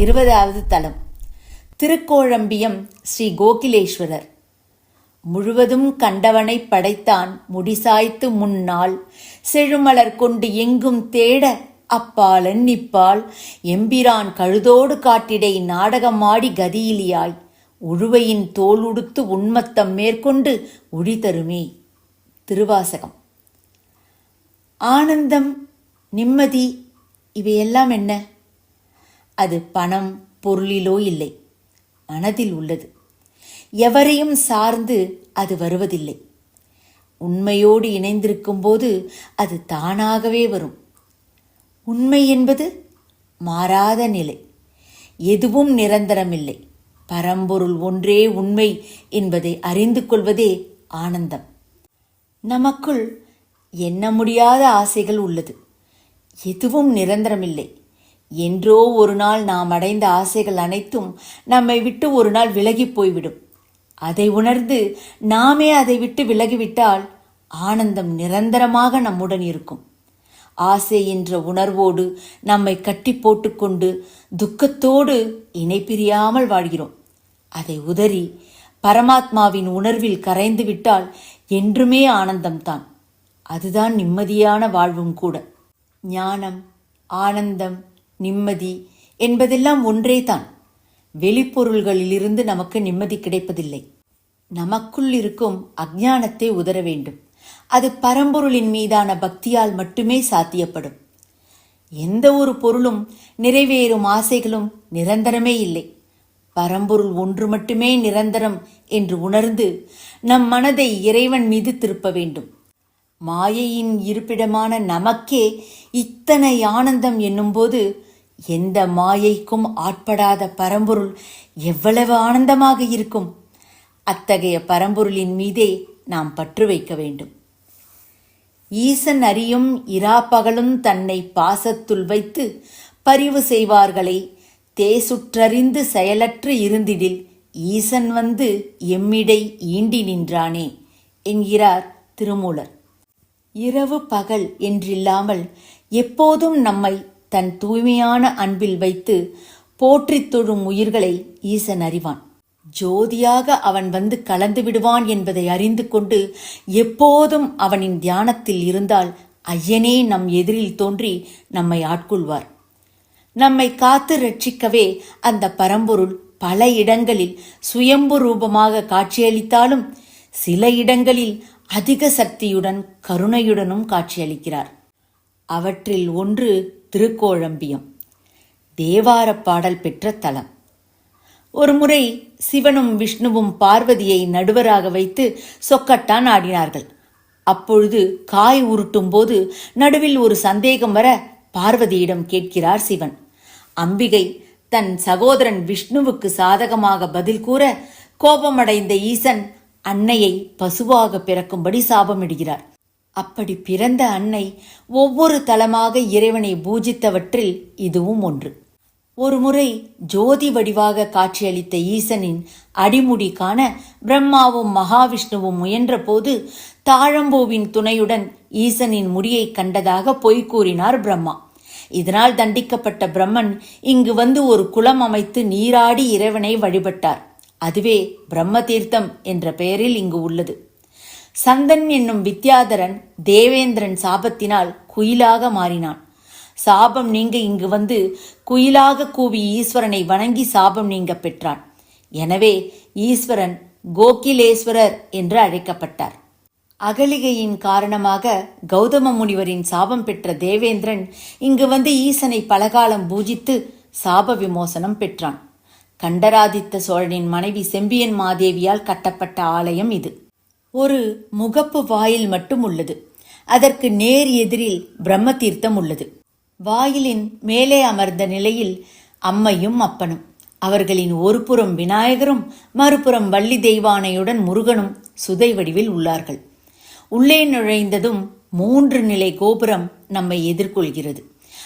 இருபதாவது தலம். திருக்கோழம்பியம் ஸ்ரீ கோகிலேஸ்வரர். முழுவதும் கண்டவனை படைத்தான் முடிசாய்த்து முன்னால் செழுமலர் கொண்டு எங்கும் தேட அப்பாலன் நிப்பால் எம்பிரான் கழுதோடு காட்டிடை நாடகமாடி கதியிலியாய். உழுவையின் தோலுடுத்து உண்மத்தம் மேற்கொண்டு உழி தருமே. திருவாசகம். ஆனந்தம் நிம்மதி இவையெல்லாம் என்ன? அது பணம் பொருளிலோ இல்லை. மனதில் உள்ளது. எவரையும் சார்ந்து அது வருவதில்லை. உண்மையோடு இணைந்திருக்கும் போது அது தானாகவே வரும். உண்மை என்பது மாறாத நிலை. எதுவும் நிரந்தரமில்லை. பரம்பொருள் ஒன்றே உண்மை என்பதை அறிந்து கொள்வதே ஆனந்தம். நமக்குள் எண்ண முடியாத ஆசைகள் உள்ளது. எதுவும் நிரந்தரமில்லை. என்றோ ஒரு நாள் நாம் அடைந்த ஆசைகள் அனைத்தும் நம்மை விட்டு ஒரு நாள் விலகி போய்விடும். அதை உணர்ந்து நாமே அதை விட்டு விலகிவிட்டால் ஆனந்தம் நிரந்தரமாக நம்முடன் இருக்கும். ஆசை என்ற உணர்வோடு நம்மை கட்டி போட்டுக்கொண்டு துக்கத்தோடு இணைப்பிரியாமல் வாழ்கிறோம். அதை உதறி பரமாத்மாவின் உணர்வில் கரைந்து விட்டால் என்றுமே ஆனந்தம்தான் அதுதான் நிம்மதியான வாழ்வும் கூட. ஞானம் ஆனந்தம் நிம்மதி என்பதெல்லாம் ஒன்றேதான். வெளிப்பொருள்களிலிருந்து நமக்கு நிம்மதி கிடைப்பதில்லை. நமக்குள் இருக்கும் அஜானத்தை உதற வேண்டும். அது பரம்பொருளின் மீதான பக்தியால் மட்டுமே சாத்தியப்படும். எந்த ஒரு பொருளும் நிறைவேறும் ஆசைகளும் நிரந்தரமே இல்லை. பரம்பொருள் ஒன்று மட்டுமே நிரந்தரம் என்று உணர்ந்து நம் மனதை இறைவன் மீது திருப்ப வேண்டும். மாயையின் இருப்பிடமான நமக்கே இத்தனை ஆனந்தம் என்னும்போது எந்த மாயைக்கும் ஆட்படாத பரம்பொருள் எவ்வளவு ஆனந்தமாக இருக்கும். அத்தகைய பரம்பொருளின் மீதே நாம் பற்று வைக்க வேண்டும். ஈசன் அறியும் இராப்பகலும் தன்னை பாசத்துள் வைத்து பரிவு செய்வார்களை தேசுற்றறிந்து செயலற்று இருந்திடில் ஈசன் வந்து எம்மிடை ஈண்டி நின்றானே என்கிறார் திருமூலர். இரவு பகல் என்றில்லாமல் எப்போதும் நம்மை தன் தூய்மையான அன்பில் வைத்து போற்றித் தொழும் உயிர்களை ஈசன் அறிவான். ஜோதியாக அவன் வந்து கலந்து விடுவான் என்பதை அறிந்து கொண்டு எப்போதும் அவனின் தியானத்தில் இருந்தால் ஐயனே நம் எதிரில் தோன்றி நம்மை ஆட்கொள்வார். நம்மை காத்து ரட்சிக்கவே அந்த பரம்பொருள் பல இடங்களில் சுயம்பு ரூபமாக காட்சியளித்தாலும் சில இடங்களில் அதிக சக்தியுடன் கருணையுடனும் காட்சியளிக்கிறார். அவற்றில் ஒன்று திருக்கோழம்பியம். தேவார பாடல் பெற்ற தலம். ஒருமுறை சிவனும் விஷ்ணுவும் பார்வதியை நடுவராக வைத்து சொக்கட்டான் ஆடினார்கள். அப்பொழுது காய் உருட்டும் போது நடுவில் ஒரு சந்தேகம் வர பார்வதியிடம் கேட்கிறார் சிவன். அம்பிகை தன் சகோதரன் விஷ்ணுவுக்கு சாதகமாக பதில் கூற கோபமடைந்த ஈசன் அன்னையை பசுவாக பிறக்கும்படி சாபமிடுகிறார். அப்படி பிறந்த அன்னை ஒவ்வொரு தலமாக இறைவனை பூஜித்தவற்றில் இதுவும் ஒன்று. ஒருமுறை ஜோதி வடிவாக காட்சியளித்த ஈசனின் அடிமுடி காண பிரம்மாவும் மகாவிஷ்ணுவும் முயன்றபோது தாழம்பூவின் துணையுடன் ஈசனின் முடியை கண்டதாக பொய் கூறினார் பிரம்மா. இதனால் தண்டிக்கப்பட்ட பிரம்மன் இங்கு வந்து ஒரு குளம் அமைத்து நீராடி இறைவனை வழிபட்டார். அதுவே பிரம்ம தீர்த்தம் என்ற பெயரில் இங்கு உள்ளது. சந்தன் என்னும் வித்யாதரன் தேவேந்திரன் சாபத்தினால் குயிலாக மாறினான். சாபம் நீங்க இங்கு வந்து குயிலாக கூவி ஈஸ்வரனை வணங்கி சாபம் நீங்க பெற்றான். எனவே ஈஸ்வரன் கோகிலேஸ்வரர் என்று அழைக்கப்பட்டார். அகலிகையின் காரணமாக கௌதம முனிவரின் சாபம் பெற்ற தேவேந்திரன் இங்கு வந்து ஈசனை பலகாலம் பூஜித்து சாப விமோசனம் பெற்றான். கண்டராதித்த சோழனின் மனைவி செம்பியன் மாதேவியால் கட்டப்பட்ட ஆலயம் இது. ஒரு முகப்பு வாயில் மட்டும் உள்ளது. அதற்கு நேர் எதிரில் பிரம்ம தீர்த்தம் உள்ளது. வாயிலின் மேலே அமர்ந்த நிலையில் அம்மையும் அப்பனும் அவர்களின் ஒரு புறம் விநாயகரும் மறுபுறம் வள்ளி தெய்வானையுடன் முருகனும் சுதை வடிவில் உள்ளார்கள். உள்ளே நுழைந்ததும் மூன்று நிலை கோபுரம் நம்மை எதிர்கொள்கிறது.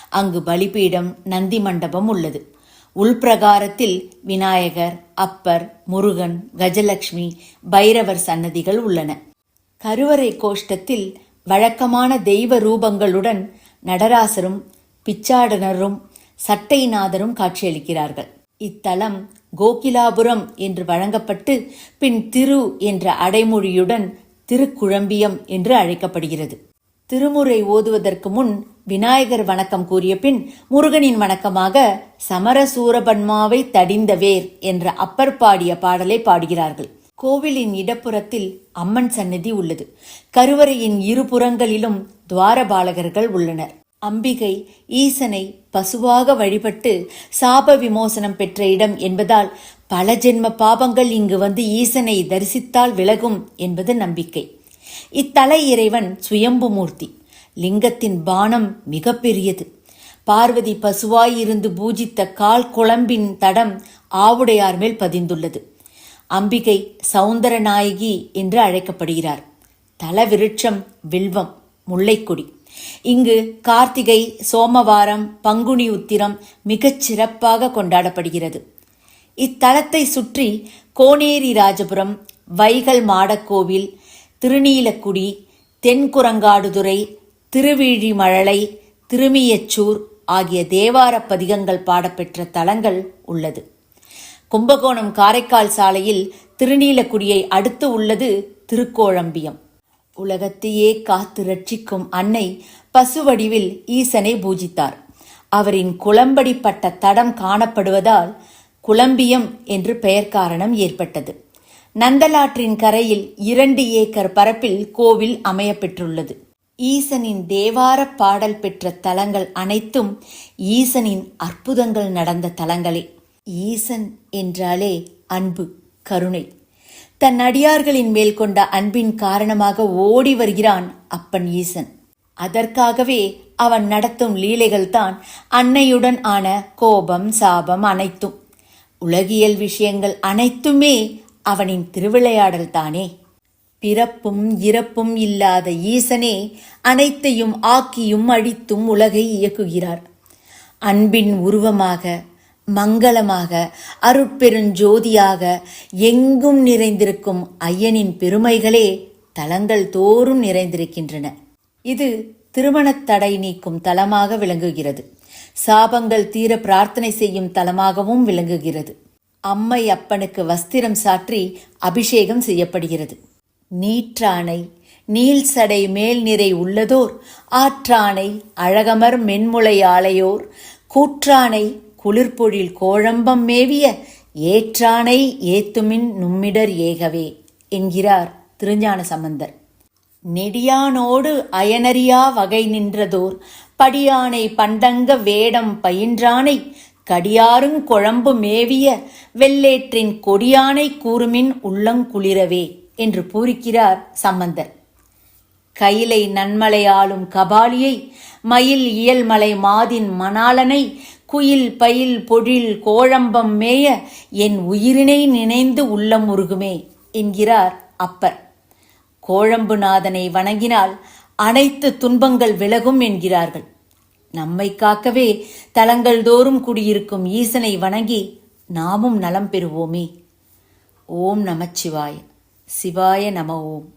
அங்கு பலிபீடம் நந்தி மண்டபம் உள்ளது. உள்பிரகாரத்தில் விநாயகர் அப்பர் முருகன் கஜலட்சுமி பைரவர் சன்னதிகள் உள்ளன. கருவறை கோஷ்டத்தில் வழக்கமான தெய்வ ரூபங்களுடன் நடராசரும் பிச்சாடனரும் சட்டைநாதரும் காட்சியளிக்கிறார்கள். இத்தலம் கோகிலாபுரம் என்று வழங்கப்பட்டு பின் திரு என்ற அடைமொழியுடன் திருக்குழம்பியம் என்று அழைக்கப்படுகிறது. திருமுறை ஓதுவதற்கு முன் விநாயகர் வணக்கம் கூறிய பின் முருகனின் வணக்கமாக சமரசூரபன்மாவை தடிந்த வேர் என்ற அப்பர் பாடிய பாடலை பாடுகிறார்கள். கோவிலின் இடப்புறத்தில் அம்மன் சன்னதி உள்ளது. கருவறையின் இருபுறங்களிலும் துவாரபாலகர்கள் உள்ளனர். அம்பிகை ஈசனை பசுவாக வழிபட்டு சாப விமோசனம் பெற்ற இடம் என்பதால் பல ஜென்ம பாபங்கள் இங்கு வந்து ஈசனை தரிசித்தால் விலகும் என்பது நம்பிக்கை. இத்தலை இறைவன் சுயம்பு மூர்த்தி. லிங்கத்தின் பானம் மிக பெரியது பார்வதி பசுவாய் இருந்து பூஜித்த கால் குழம்பின் தடம் ஆவுடையார் மேல் பதிந்துள்ளது. அம்பிகை சௌந்தர நாயகி என்று அழைக்கப்படுகிறார். தல விருட்சம் வில்வம் முல்லைக்கொடி. இங்கு கார்த்திகை சோமவாரம் பங்குனி உத்திரம் மிகச் சிறப்பாக கொண்டாடப்படுகிறது. இத்தலத்தை சுற்றி கோனேரி ராஜபுரம் வைகல் மாடக்கோவில் திருநீலக்குடி தென்குரங்காடுதுறை திருவிழிமழலை திருமியச்சூர் ஆகிய தேவார பதிகங்கள் பாடப்பெற்ற தலங்கள் உள்ளது. கும்பகோணம் காரைக்கால் சாலையில் திருநீலக்குடியை அடுத்து உள்ளது திருக்கோழம்பியம். உலகத்தையே காத்து ரட்சிக்கும் அன்னை பசுவடிவில் ஈசனை பூஜித்தார். அவரின் குளம்படிப்பட்ட தடம் காணப்படுவதால் குளம்பியம் என்று பெயர் காரணம் ஏற்பட்டது. நந்தலாற்றின் கரையில் இரண்டு ஏக்கர் பரப்பில் கோவில் அமையப்பெற்றுள்ளது. ஈசனின் தேவார பாடல் பெற்ற தலங்கள் அனைத்தும் ஈசனின் அற்புதங்கள் நடந்த தலங்களே. ஈசன் என்றாலே அன்பு கருணை. தன் அடியார்களின் மேல் கொண்ட அன்பின் காரணமாக ஓடி வருகிறான் அப்பன் ஈசன். அதற்காகவே அவன் நடத்தும் லீலைகள்தான் அன்னையுடன் ஆன கோபம் சாபம் அனைத்தும். உலகியல் விஷயங்கள் அனைத்துமே அவனின் திருவிளையாடல் தானே. பிறப்பும் இறப்பும் இல்லாத ஈசனே அனைத்தையும் ஆக்கியும் அழித்தும் உலகை இயக்குகிறார். அன்பின் உருவமாக மங்களமாக அருட்பெருஞ்சோதியாக எங்கும் நிறைந்திருக்கும் ஐயனின் பெருமைகளே தலங்கள் தோறும் நிறைந்திருக்கின்றன. இது திருமணத் தடை நீக்கும் தலமாக விளங்குகிறது. சாபங்கள் தீர பிரார்த்தனை செய்யும் தலமாகவும் விளங்குகிறது. அம்மை அப்பனுக்கு வஸ்திரம் சாற்றி அபிஷேகம் செய்யப்படுகிறது. நீற்றானை நீல் சடை மேல் நிறை உள்ளதோர் ஆற்றானை அழகமர் மென்முளை ஆலையோர் கூற்றானை குளிர்பொழில் கோழம்பம் மேவிய ஏற்றானை ஏத்துமின் நும்மிடர் ஏகவே என்கிறார் திருஞான சம்பந்தர். நெடியானோடு அயனறியா வகை நின்றதோர் படியானை பண்டங்க வேடம் பயின்றானை கடியாருங் குழம்பு மேவிய வெள்ளேற்றின் கொடியானை கூறுமின் உள்ளங்குளிரவே என்று பூரிக்கிறார் சம்பந்தர். கைலை நன்மலையாளும் கபாலியை மயில் இயல்மலை மாதின் மணாளனை குயில் பயில் பொழில் கோழம்பம் மேய என் உயிரினை நினைந்து உள்ளம் உருகுமே என்கிறார் அப்பர். கோழம்புநாதனை வணங்கினால் அனைத்து துன்பங்கள் விலகும் என்கிறார்கள். நம்மை காக்கவே தலங்கள் தோறும் குடியிருக்கும் ஈசனை வணங்கி நாமும் நலம் பெறுவோமே. ஓம் நமச்சிவாய. சிவாய நம ஓம்.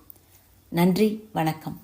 நன்றி வணக்கம்.